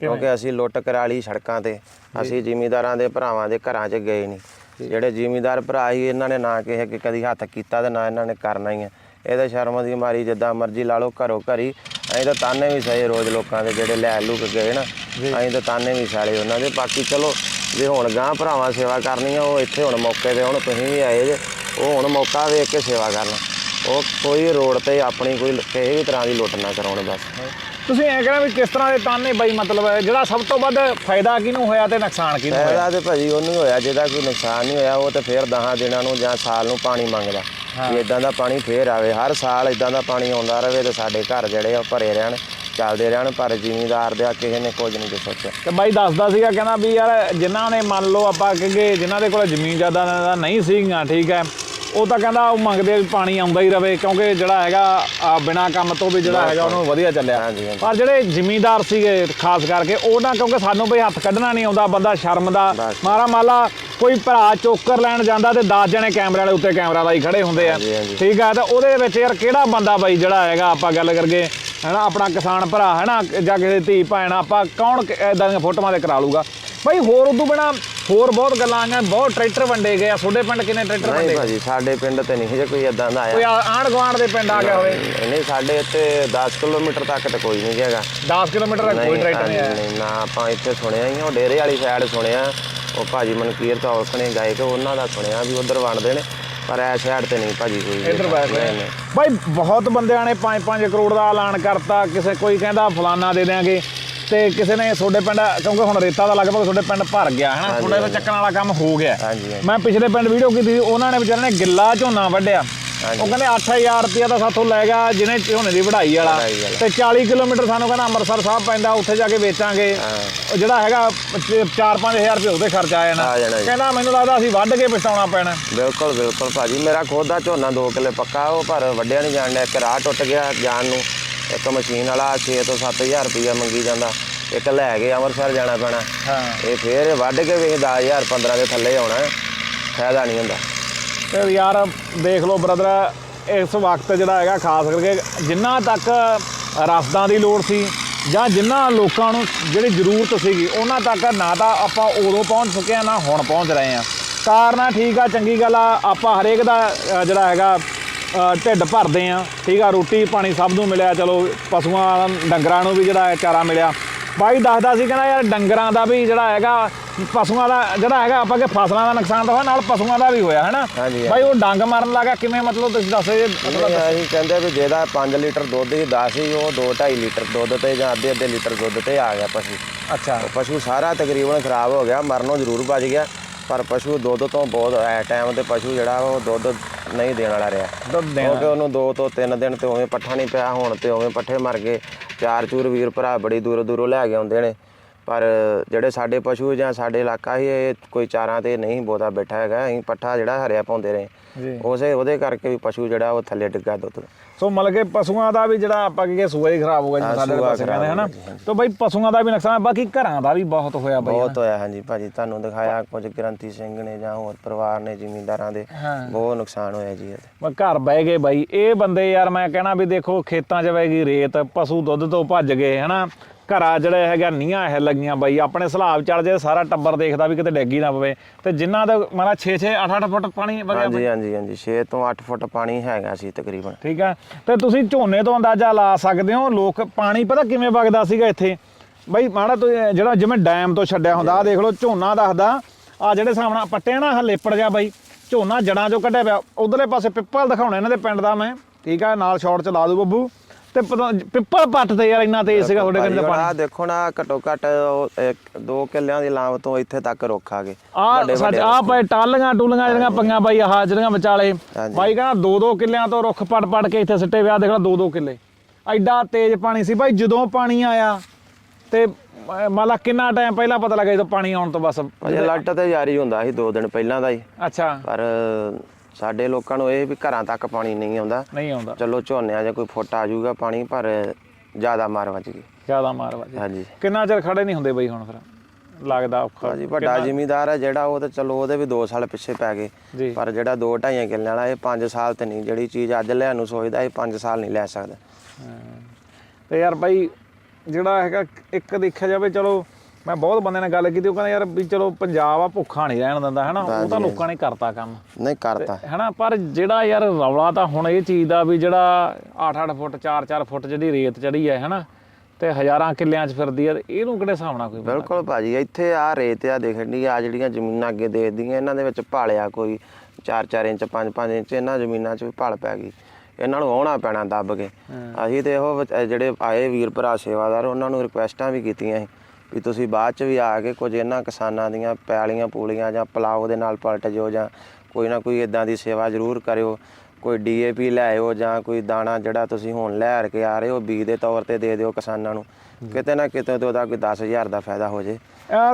ਕਿਉਂਕਿ ਅਸੀਂ ਲੁੱਟ ਕਰਾ ਲਈ ਸੜਕਾਂ ਤੇ। ਅਸੀਂ ਜ਼ਿਮੀਂਦਾਰਾਂ ਦੇ ਭਰਾਵਾਂ ਦੇ ਘਰਾਂ 'ਚ ਗਏ ਨਹੀਂ। ਜਿਹੜੇ ਜ਼ਿਮੀਂਦਾਰ ਭਰਾ ਸੀ ਇਹਨਾਂ ਨੇ ਨਾ ਕਿਸੇ ਕਿ ਕਦੀ ਹੱਥ ਕੀਤਾ ਤੇ ਨਾ ਇਹਨਾਂ ਨੇ ਕਰਨਾ ਹੀ ਹੈ ਇਹਦੇ ਸ਼ਰਮ ਦੀ ਮਾਰੀ ਜਿੱਦਾਂ ਮਰਜ਼ੀ ਲਾ ਲਓ ਘਰੋਂ ਘਰੀ। ਅਸੀਂ ਤਾਂ ਤਾਨੇ ਵੀ ਸਹੇ ਰੋਜ਼ ਲੋਕਾਂ ਦੇ ਜਿਹੜੇ ਲੈ ਲੁਕ ਗਏ ਨਾ ਅਸੀਂ ਤਾਂ ਤਾਨੇ ਵੀ ਸਾਲੇ ਉਹਨਾਂ ਦੇ। ਬਾਕੀ ਚਲੋ ਜੇ ਹੁਣ ਗਾਂ ਭਰਾਵਾਂ ਸੇਵਾ ਕਰਨੀ ਆ ਉਹ ਇੱਥੇ ਹੁਣ ਮੌਕੇ ਤੇ ਹੁਣ ਤੁਸੀਂ ਵੀ ਆਏ ਜੇ ਉਹ ਹੁਣ ਮੌਕਾ ਵੇਖ ਕੇ ਸੇਵਾ ਕਰਨ। ਉਹ ਕੋਈ ਰੋਡ ਤੇ ਆਪਣੀ ਕੋਈ ਕਿਸੇ ਵੀ ਤਰ੍ਹਾਂ ਦੀ ਲੁੱਟ ਨਾ ਕਰਾਉਣ ਬਸ। ਤੁਸੀਂ ਐ ਕਹਿੰਦਾ ਵੀ ਕਿਸ ਤਰ੍ਹਾਂ ਦੇ ਤਾਨੇ ਬਾਈ ਮਤਲਬ ਹੈ, ਜਿਹੜਾ ਸਭ ਤੋਂ ਵੱਧ ਫਾਇਦਾ ਕਿਹਨੂੰ ਹੋਇਆ ਤੇ ਨੁਕਸਾਨ ਕਿਹਨੂੰ ਹੋਇਆ? ਫਾਇਦਾ ਤੇ ਭਾਜੀ ਉਹਨੂੰ ਹੋਇਆ ਜਿਹਦਾ ਕੋਈ ਨੁਕਸਾਨ ਨਹੀਂ ਹੋਇਆ ਉਹ ਤੇ ਫੇਰ 10 ਦਿਨਾਂ ਨੂੰ ਜਾਂ ਸਾਲ ਨੂੰ ਪਾਣੀ ਮੰਗਦਾ। ਵੀ ਇਦਾਂ ਦਾ ਪਾਣੀ ਫੇਰ ਆਵੇ ਹਰ ਸਾਲ ਇਦਾਂ ਦਾ ਪਾਣੀ ਆਉਂਦਾ ਰਹੇ ਤੇ ਸਾਡੇ ਘਰ ਜਿਹੜੇ ਆ ਉਹ ਭਰੇ ਰਹਿਣ ਚੱਲਦੇ ਰਹਿਣ ਪਰ ਜ਼ਿਮੀਂਦਾਰ ਦੇ ਆ ਕਿਸੇ ਨੇ ਕੁਝ ਨਹੀਂ ਸੋਚਿਆ। ਤੇ ਬਾਈ ਦੱਸਦਾ ਸੀਗਾ ਕਹਿੰਦਾ ਵੀ ਯਾਰ ਜਿਨ੍ਹਾਂ ਨੇ ਮੰਨ ਲਓ ਆਪਾਂ ਕਹੇ ਜਿਨ੍ਹਾਂ ਦੇ ਕੋਲ ਜ਼ਮੀਨ ਜ਼ਿਆਦਾ ਨਹੀਂ ਸੀਗੀਆਂ ਠੀਕ ਹੈ ਉਹ ਤਾਂ ਕਹਿੰਦਾ ਉਹ ਮੰਗਦੇ ਆ ਵੀ ਪਾਣੀ ਆਉਂਦਾ ਹੀ ਰਵੇ ਕਿਉਂਕਿ ਜਿਹੜਾ ਹੈਗਾ ਆ, ਬਿਨਾਂ ਕੰਮ ਤੋਂ ਵੀ ਜਿਹੜਾ ਹੈਗਾ ਉਹਨੂੰ ਵਧੀਆ ਚੱਲਿਆ ਹਾਂਜੀ, ਹਾਂਜੀ। ਪਰ ਜਿਹੜੇ ਜ਼ਿਮੀਂਦਾਰ ਸੀਗੇ ਖਾਸ ਕਰਕੇ ਉਹ ਨਾ ਕਿਉਂਕਿ ਸਾਨੂੰ ਬਈ ਹੱਥ ਕੱਢਣਾ ਨਹੀਂ ਆਉਂਦਾ ਬੰਦਾ ਸ਼ਰਮ ਦਾ ਬਸ। ਮਾਰਾ ਮਾਲਾ ਕੋਈ ਭਰਾ ਚੋਕਰ ਲੈਣ ਜਾਂਦਾ ਤੇ 10 ਜਣੇ ਕੈਮਰੇ ਵਾਲੇ ਉੱਤੇ ਕੈਮਰਾ ਲਾਈ ਖੜੇ ਹੁੰਦੇ ਆ ਹਾਂਜੀ, ਹਾਂਜੀ। ਠੀਕ ਆ ਤਾਂ ਉਹਦੇ ਵਿੱਚ ਯਾਰ ਕਿਹੜਾ ਬੰਦਾ ਬਾਈ ਜਿਹੜਾ ਹੈਗਾ ਆਪਾਂ ਗੱਲ ਕਰਗੇ ਹੈਨਾ ਆਪਣਾ ਕਿਸਾਨ ਭਰਾ ਹੈਨਾ ਜਾਂ ਕਿਸੇ ਦੀ ਧੀ ਭੈਣ ਆਪਾਂ ਕੌਣ ਇਦਾਂ ਦੀਆਂ ਫੋਟੋਆਂ ਤੇ ਕਰਾ ਲੂਗਾ ਬਾਈ ਹੋਰ ਉਦੋਂ ਬਿਨਾ ਹੋਰ ਬਹੁਤ ਗੱਲਾਂ ਆਈਆਂ ਬਹੁਤ ਟਰੈਕਟਰ ਵੰਡੇ ਗਏ ਆ। ਤੁਹਾਡੇ ਪਿੰਡ ਕਿੰਨੇ ਟਰੈਕਟਰ ਨਹੀਂ ਵੰਡੇ? ਭਾਜੀ ਸਾਡੇ ਪਿੰਡ ਤੇ ਨਹੀਂ ਜੇ ਕੋਈ ਇਦਾਂ ਦਾ ਕੋਈ ਆਇਆ ਆਂਢ ਗੁਆਂਢ ਦੇ ਪਿੰਡ ਆ ਗਿਆ ਹੋਵੇ। ਨਹੀਂ ਸਾਡੇ ਇੱਥੇ 10 ਕਿਲੋਮੀਟਰ ਤੱਕ ਤਾਂ ਕੋਈ ਨਹੀਂ ਹੈਗਾ। 10 ਕਿਲੋਮੀਟਰ ਦਾ ਕੋਈ ਟਰੈਕਟਰ ਨਹੀਂ ਆਇਆ। ਨਹੀਂ ਨਾ ਆਪਾਂ ਇੱਥੇ ਸੁਣਿਆ ਹੀ ਉਹ ਡੇਰੇ ਵਾਲੀ ਸਾਈਡ ਸੁਣਿਆ। ਉਹ ਭਾਜੀ ਮਨਕੀਰ ਚੌਲਖ ਨੇ ਗਾਇਕ ਉਹਨਾਂ ਦਾ ਸੁਣਿਆ ਵੀ ਉਧਰ ਵੰਡਦੇ ਨੇ ਪਰ ਐ ਸਾਈਡ ਤੇ ਨਹੀਂ ਭਾਜੀ ਕੋਈ। ਇਧਰ ਬੈਠ ਨਹੀਂ, ਰਹੇ ਨਹੀਂ। ਬਾਈ ਬਹੁਤ ਬੰਦਿਆਂ ਨੇ 5-5 ਕਰੋੜ ਦਾ ਐਲਾਨ ਕਰਤਾ। ਕਿਸੇ ਕੋਈ ਕਹਿੰਦਾ ਫਲਾਨਾ ਦੇ ਦਿਆਂਗੇ। ਤੇ ਕਿਸੇ ਨੇ ਤੁਹਾਡੇ ਪਿੰਡ ਕਿਉਂਕਿ ਹੁਣ ਰੇਤਾ ਦਾ ਲਗਭਗ ਤੁਹਾਡੇ ਪਿੰਡ ਭਰ ਗਿਆ ਹੈ ਨਾ ਤੁਹਾਡੇ ਤੋਂ ਚੱਕਣ ਵਾਲਾ ਕੰਮ ਹੋ ਗਿਆ। ਹਾਂਜੀ, ਹਾਂਜੀ। ਮੈਂ ਪਿਛਲੇ ਪਿੰਡ ਵੀਡੀਓ ਕੀਤੀ ਸੀ, ਉਹਨਾਂ ਨੇ ਵਿਚਾਰਿਆਂ ਨੇ ਗਿੱਲਾ ਝੋਨਾ ਵੱਢਿਆ। ਉਹ ਕਹਿੰਦੇ 8000 ਰੁਪਇਆ ਤਾਂ ਸਾਥੋਂ ਲੈ ਗਿਆ ਜਿਹਨੇ ਝੋਨੇ ਦੀ ਵਢਾਈ ਵਾਲਾ। ਵਢਾਈ ਵਾਲਾ। ਤੇ 40 ਕਿਲੋਮੀਟਰ ਸਾਨੂੰ ਕਹਿੰਦਾ ਅੰਮ੍ਰਿਤਸਰ ਸਾਹਿਬ ਪੈਂਦਾ ਉੱਥੇ ਜਾ ਕੇ ਵੇਚਾਂਗੇ। ਉਹ ਜਿਹੜਾ ਹੈਗਾ 4-5000 ਰੁਪਏ ਉਹਦੇ ਖਰਚਾ ਆ ਜਾਣਾ। ਆ ਜਾਣਾ ਜੀ। ਕਹਿੰਦਾ ਮੈਨੂੰ ਲੱਗਦਾ ਅਸੀਂ ਵੱਢ ਕੇ ਪਛਤਾਉਣਾ ਪੈਣਾ। ਬਿਲਕੁਲ ਬਿਲਕੁਲ ਭਾਜੀ ਮੇਰਾ ਖੁਦ ਦਾ ਝੋਨਾ 2 ਕਿੱਲੇ ਪੱਕਾ ਉਹ ਪਰ ਵੱਡਿਆ ਨਹੀਂ ਜਾਣ ਡਿਆ ਇੱਕ ਰਾਹ ਟੁੱਟ ਗਿਆ ਜਾਣ ਨੂੰ। ਇੱਕ ਮਸ਼ੀਨ ਵਾਲਾ 6 ਤੋਂ 7000 ਰੁਪਇਆ ਮੰਗੀ ਜਾਂਦਾ। ਇੱਕ ਲੈ ਕੇ ਅੰਮ੍ਰਿਤਸਰ ਜਾਣਾ ਪੈਣਾ। ਹਾਂ। ਇਹ ਫੇਰ ਵੱਢ ਕੇ ਵੀ 10000 15 ਦੇ ਥੱਲੇ ਆਉਣਾ। ਫਾਇਦਾ ਨਹੀਂ ਹੁੰਦਾ। ਤੇ ਯਾਰ ਦੇਖ ਲਓ ਬ੍ਰਦਰ ਇਸ ਵਕਤ ਜਿਹੜਾ ਹੈਗਾ ਖਾਸ ਕਰਕੇ ਜਿੰਨਾ ਤੱਕ ਰਸਦਾਂ ਦੀ ਲੋੜ ਸੀ ਜਾਂ ਜਿੰਨਾ ਲੋਕਾਂ ਨੂੰ ਜਿਹੜੀ ਜ਼ਰੂਰਤ ਸੀਗੀ ਉਹਨਾਂ ਤੱਕ ਨਾ ਤਾਂ ਆਪਾਂ ਉਦੋਂ ਪਹੁੰਚ ਸਕੇ ਆ ਨਾ ਹੁਣ ਪਹੁੰਚ ਰਹੇ ਆ ਕਾਰਨ ਠੀਕ ਆ ਚੰਗੀ ਗੱਲ ਆ ਆਪਾਂ ਹਰੇਕ ਦਾ ਜਿਹੜਾ ਹੈਗਾ ਢਿੱਡ ਭਰਦੇ ਆ। ਠੀਕ ਆ ਰੋਟੀ ਪਾਣੀ ਸਭ ਨੂੰ ਮਿਲਿਆ ਚਲੋ ਪਸ਼ੂਆਂ ਡੰਗਰਾਂ ਨੂੰ ਵੀ ਜਿਹੜਾ ਹੈ ਚਾਰਾ ਮਿਲਿਆ। ਬਾਈ ਦੱਸਦਾ ਸੀ ਕਹਿੰਦਾ ਯਾਰ ਡੰਗਰਾਂ ਦਾ ਵੀ ਜਿਹੜਾ ਹੈਗਾ ਪਸ਼ੂਆਂ ਦਾ ਜਿਹੜਾ ਹੈਗਾ ਆਪਾਂ ਕਿ ਫਸਲਾਂ ਦਾ ਨੁਕਸਾਨ ਤਾਂ ਹੋਇਆ ਨਾਲ ਪਸ਼ੂਆਂ ਦਾ ਵੀ ਹੋਇਆ ਹੈਨਾ? ਬਾਈ ਉਹ ਡੰਗ ਮਾਰਨ ਲੱਗਾ ਕਿਵੇਂ ਮਤਲਬ ਤੁਸੀਂ ਦੱਸੋ ਇਹ ਮਤਲਬ ਅਸੀਂ ਕਹਿੰਦੇ ਵੀ ਜਿਹਦਾ 5 ਲੀਟਰ ਦੁੱਧ ਹੀ 10 ਸੀ ਉਹ 2.5 ਲੀਟਰ ਦੁੱਧ ਤੇ ਜਾਂ ਅੱਧੇ ਅੱਧੇ ਲੀਟਰ ਦੁੱਧ ਤੇ ਆ ਗਿਆ ਪਸ਼ੂ। ਅੱਛਾ। ਪਸ਼ੂ ਸਾਰਾ ਤਕਰੀਬਨ ਖਰਾਬ ਹੋ ਗਿਆ ਮਰਨੋਂ ਜ਼ਰੂਰ ਬਚ ਗਿਆ। ਪਰ ਪਸ਼ੂ ਦੁੱਧ ਤੋਂ ਬਹੁਤ ਐ ਟਾਈਮ ਤੇ ਪਸ਼ੂ ਜਿਹੜਾ ਉਹ ਦੁੱਧ ਨਹੀਂ ਦੇਣ ਵਾਲਾ ਰਿਹਾ। ਦੁੱਧ ਦੇਣਾ ਕਿਉਂਕਿ ਉਹਨੂੰ 2 ਤੋਂ 3 ਦਿਨ ਤੇ ਉਵੇਂ ਪੱਠਾ ਨਹੀਂ ਪਿਆ ਹੁਣ ਤੇ ਉਵੇਂ ਪੱਠੇ ਮਰ ਗਏ। ਚਾਰ ਚੂਰ ਵੀਰ ਭਰਾ ਬੜੀ ਦੂਰੋਂ ਦੂਰੋਂ ਲੈ ਕੇ ਆਉਂਦੇ ਨੇ। ਪਰ ਜਿਹੜੇ ਸਾਡੇ ਪਸ਼ੂ ਜਾਂ ਸਾਡੇ ਇਲਾਕਾ ਹੀ ਇਹ ਕੋਈ ਚਾਰਾਂ ਤੇ ਨਹੀਂ ਬਹੁਤਾ ਬੈਠਾ ਹੈਗਾ ਅਸੀਂ ਪੱਠਾ ਜਿਹੜਾ ਹਰਿਆ ਪਾਉਂਦੇ ਰਹੇ। ਉਸੇ ਉਹਦੇ ਕਰਕੇ ਵੀ ਪਸ਼ੂ ਜਿਹੜਾ ਉਹ ਥੱਲੇ ਡਿੱਗਾ ਦੁੱਧ ਸੋ ਮਤਲਬ ਕਿ ਪਸ਼ੂਆਂ ਦਾ ਵੀ ਜਿਹੜਾ ਆਪਾਂ ਕਹੀਏ ਸੂਆ ਹੀ ਖਰਾਬ ਹੋ ਗਿਆ ਸਾਡੇ ਪਾਸੇ ਕਹਿੰਦੇ ਹਨਾ। ਤਾਂ ਬਈ ਪਸ਼ੂਆਂ ਦਾ ਵੀ ਨੁਕਸਾਨ ਹੈ, ਬਾਕੀ ਘਰਾਂ ਦਾ ਵੀ ਬਹੁਤ ਹੋਇਆ ਬਈ ਬਹੁਤ ਹੋਇਆ ਹਾਂਜੀ ਭਾਜੀ ਤੁਹਾਨੂੰ ਦਿਖਾਇਆ ਕੁਝ ਗ੍ਰੰਥੀ ਸਿੰਘ ਨੇ ਜਾਂ ਹੋਰ ਪਰਿਵਾਰ ਨੇ ਜ਼ਿਮੀਂਦਾਰਾਂ ਦੇ ਬਹੁਤ ਨੁਕਸਾਨ ਹੋਇਆ ਜੀ ਮੈਂ ਘਰ ਬਹਿ ਗਏ ਬਾਈ ਇਹ ਬੰਦੇ ਯਾਰ ਮੈਂ ਕਹਿਣਾ ਵੀ ਦੇਖੋ ਖੇਤਾਂ 'ਚ ਵੈਗੀ ਰੇਤ ਪਸ਼ੂ ਦੁੱਧ ਤੋਂ ਭੱਜ ਗਏ ਹਨਾ। ਘਰਾਂ ਜਿਹੜੇ ਹੈਗਾ ਨੀਆਂ ਇਹ ਲੱਗੀਆਂ ਬਾਈ ਆਪਣੇ ਸਲਾਬ ਚੜ ਜੇ ਸਾਰਾ ਟੱਬਰ ਦੇਖਦਾ ਵੀ ਕਿਤੇ ਡੈਗੀ ਨਾ ਪਵੇ। ਤੇ ਜਿਨ੍ਹਾਂ ਦਾ ਮਾਰਾ 6 6 8 8 ਫੁੱਟ ਪਾਣੀ ਵਗਿਆ ਹਾਂਜੀ ਹਾਂਜੀ ਹਾਂਜੀ 6 ਤੋਂ 8 ਫੁੱਟ ਪਾਣੀ ਹੈਗਾ ਸੀ ਤਕਰੀਬਨ। ਠੀਕ ਹੈ ਤੇ ਤੁਸੀਂ ਝੋਨੇ ਤੋਂ ਅੰਦਾਜ਼ਾ ਲਾ ਸਕਦੇ ਹੋ ਲੋਕ ਪਾਣੀ ਪਤਾ ਕਿਵੇਂ ਵਗਦਾ ਸੀਗਾ ਇੱਥੇ? ਬਾਈ ਮਾੜਾ ਤੋਂ ਜਿਹੜਾ ਜਿਵੇਂ ਡੈਮ ਤੋਂ ਛੱਡਿਆ ਹੁੰਦਾ ਆ ਦੇਖ ਲਓ ਝੋਨਾ ਦੱਸਦਾ ਆ ਜਿਹੜੇ ਸਾਹਮਣਾ ਪੱਟਿਆ ਨਾ ਆਹ ਲੇਪੜ ਜਾ ਬਾਈ। ਝੋਨਾ ਜੜਾਂ ਚੋਂ ਕੱਢਿਆ ਪਿਆ ਉਧਰਲੇ ਪਾਸੇ ਪਿੱਪਲ ਦਿਖਾਉਣਾ ਇਹਨਾਂ ਦੇ ਪਿੰਡ ਦਾ ਮੈਂ। ਠੀਕ ਆ ਨਾਲ ਸ਼ਾਰਟ ਚ ਲਾ ਦੂ ਬੱਬੂ। ਤੇ ਪਤਾ- ਪਿੱਪਲ ਪੱਟ ਤੇ ਯਾਰ ਇੰਨਾ ਤੇਜ਼ ਸੀਗਾ ਤੁਹਾਡੇ ਕੰਨੇ ਦਾ ਪਾਣੀ। ਆ ਦੇਖੋ ਨਾ ਘਟੋ ਘਟ 2 ਕਿੱਲਿਆਂ ਦੀ ਲਾਂਵ ਤੋਂ ਇੱਥੇ ਤੱਕ ਰੁੱਖ ਆ ਗਏ ਆ ਸੱਚ ਆ ਪਏ ਟਾਲੀਆਂ ਟੂਲੀਆਂ ਜਿਹੜੀਆਂ ਪੰਗਾਂ ਬਾਈ ਆਹ ਜਿਹੜੀਆਂ ਵਿਚਾਲੇ। ਹਾਂਜੀ। ਬਾਈ ਕਹਿੰਦਾ ਦੋ ਦੋ ਕਿੱਲਿਆਂ ਤੋਂ ਰੁੱਖ ਪੜ ਪੜ ਕੇ ਇੱਥੇ ਸਿੱਟੇ ਵਿਆਹ ਦੇਖ ਲਾ ਦੋ ਦੋ ਕਿੱਲੇ। ਐਡਾ ਤੇਜ਼ ਪਾਣੀ ਸੀ ਬਾਈ ਜਦੋਂ ਪਾਣੀ ਆਇਆ ਤੇ ਮੰਨ ਲਾ ਕਿੰਨਾ ਟਾਈਮ ਪਹਿਲਾਂ ਪਤਾ ਲੱਗਾ ਜਦੋਂ ਪਾਣੀ ਆਉਣ ਤੋਂ ਬਸ। ਅਜੇ ਲੱਟ ਤੇ ਜਾਰੀ ਹੁੰਦਾ ਸੀ 2 ਦਿਨ ਪਹਿਲਾਂ ਦਾ ਹੀ। ਅੱਛਾ। ਪਰ ਸਾਡੇ ਲੋਕਾਂ ਨੂੰ ਇਹ ਵੀ ਘਰਾਂ ਤੱਕ ਪਾਣੀ ਨਹੀਂ ਆਉਂਦਾ। ਨਹੀਂ ਆਉਂਦਾ। ਚਲੋ ਝੋਨਿਆਂ 'ਚ ਕੋਈ ਫੁੱਟ ਆ ਜਾਊਗਾ ਪਾਣੀ ਪਰ ਜ਼ਿਆਦਾ ਮਾਰ ਵੱਜ ਗਈ। ਜ਼ਿਆਦਾ ਮਾਰ ਵਾਜੀ ਹਾਂਜੀ। ਕਿੰਨਾ ਚਿਰ ਖੜੇ ਨਹੀਂ ਹੁੰਦੇ ਬਾਈ ਹੁਣ ਫਿਰ? ਲੱਗਦਾ ਔਖਾ। ਹਾਂਜੀ ਵੱਡਾ ਜ਼ਿਮੀਦਾਰ ਹੈ ਜਿਹੜਾ ਉਹ ਤੇ ਚਲੋ ਉਹਦੇ ਵੀ 2 ਸਾਲ ਪਿੱਛੇ ਪੈ ਗਏ। ਪਰ ਜਿਹੜਾ 2 2.5 ਕਿੱਲਿਆਂ ਵਾਲਾ ਇਹ 5 ਸਾਲ ਤੇ ਨਹੀਂ। ਜਿਹੜੀ ਚੀਜ਼ ਅੱਜ ਲੈਣ ਨੂੰ ਸੋਚਦਾ ਇਹ 5 ਸਾਲ ਨਹੀਂ ਲੈ ਸਕਦਾ। ਤੇ ਯਾਰ ਬਾਈ ਜਿਹੜਾ ਹੈਗਾ ਇੱਕ ਦੇਖਿਆ ਜਾਵੇ ਚਲੋ ਮੈਂ ਬਹੁਤ ਬੰਦੇ ਨਾਲ ਗੱਲ ਕੀਤੀ ਉਹ ਕਹਿੰਦਾ ਯਾਰ ਵੀ ਚਲੋ ਪੰਜਾਬ ਆ ਭੁੱਖਾ ਨਹੀਂ ਰਹਿਣ ਦਿੰਦਾ ਹੈਨਾ? ਉਹ ਤਾਂ ਲੋਕਾਂ ਨੇ ਕਰਤਾ ਕੰਮ। ਨਹੀਂ ਕਰਤਾ। ਹੈਨਾ ਪਰ ਜਿਹੜਾ ਯਾਰ ਰੌਲਾ ਤਾਂ ਹੁਣ ਇਹ ਚੀਜ਼ ਦਾ ਵੀ ਜਿਹੜਾ 8-8 ਫੁੱਟ 4-4 ਫੁੱਟ ਜਿਹੜੀ ਰੇਤ ਚੜੀ ਹੈ ਹੈਨਾ? ਤੇ ਹਜ਼ਾਰਾਂ ਕਿੱਲਿਆਂ 'ਚ ਫਿਰਦੀ ਤੇ ਇਹਨੂੰ ਕਿਹੜੇ ਹਿਸਾਬ ਨਾਲ ਕੋਈ ਬਿਲਕੁਲ ਭਾਜੀ ਇੱਥੇ ਆ ਰੇਤ ਆ ਦੇਖਣ ਦੀ ਆ ਜਿਹੜੀਆਂ ਜ਼ਮੀਨਾਂ ਅੱਗੇ ਦੇਖਦੀਆਂ ਇਹਨਾਂ ਦੇ ਵਿੱਚ ਭਾਲਿਆ ਕੋਈ 4-4 ਇੰਚ 5-5 ਇੰਚ ਇਹਨਾਂ ਜ਼ਮੀਨਾਂ 'ਚ ਵੀ ਭਾਲ ਪੈ ਗਈ। ਇਹਨਾਂ ਨੂੰ ਆਉਣਾ ਪੈਣਾ ਦੱਬ ਕੇ। ਅਸੀਂ ਤੇ ਇਹੋ ਜਿਹੜੇ ਆਏ ਵੀਰ ਭਰਾ ਸੇਵਾਦਾਰ ਉਹਨਾਂ ਨੂੰ ਰਿਕੁਐਸਟਾਂ ਵੀ ਕੀਤੀਆਂ ਸੀ। ਵੀ ਤੁਸੀਂ ਬਾਅਦ 'ਚ ਵੀ ਆ ਕੇ ਕੁਝ ਇਹਨਾਂ ਕਿਸਾਨਾਂ ਦੀਆਂ ਪੈਲੀਆਂ ਪੂਲੀਆਂ ਜਾਂ ਪਲਾਓ ਦੇ ਨਾਲ ਪਲਟ ਜਿਓ ਜਾਂ ਕੋਈ ਨਾ ਕੋਈ ਇਦਾਂ ਦੀ ਸੇਵਾ ਜ਼ਰੂਰ ਕਰਿਓ। ਕੋਈ ਡੀਏਪੀ ਲੈ ਜਾਂ ਕੋਈ ਦਾਣਾ ਜਿਹੜਾ ਤੁਸੀਂ ਹੁਣ ਲਹਿਰ ਕੇ ਆ ਰਹੇ ਹੋ ਬੀਜ ਦੇ ਤੌਰ ਤੇ ਦੇ ਦਿਓ ਕਿਸਾਨਾਂ ਨੂੰ। ਕਿਤੇ ਨਾ ਕਿਤੇ ਤੋਂ ਉਹਦਾ ਕੋਈ 10000 ਦਾ ਫਾਇਦਾ ਹੋ ਜੇ।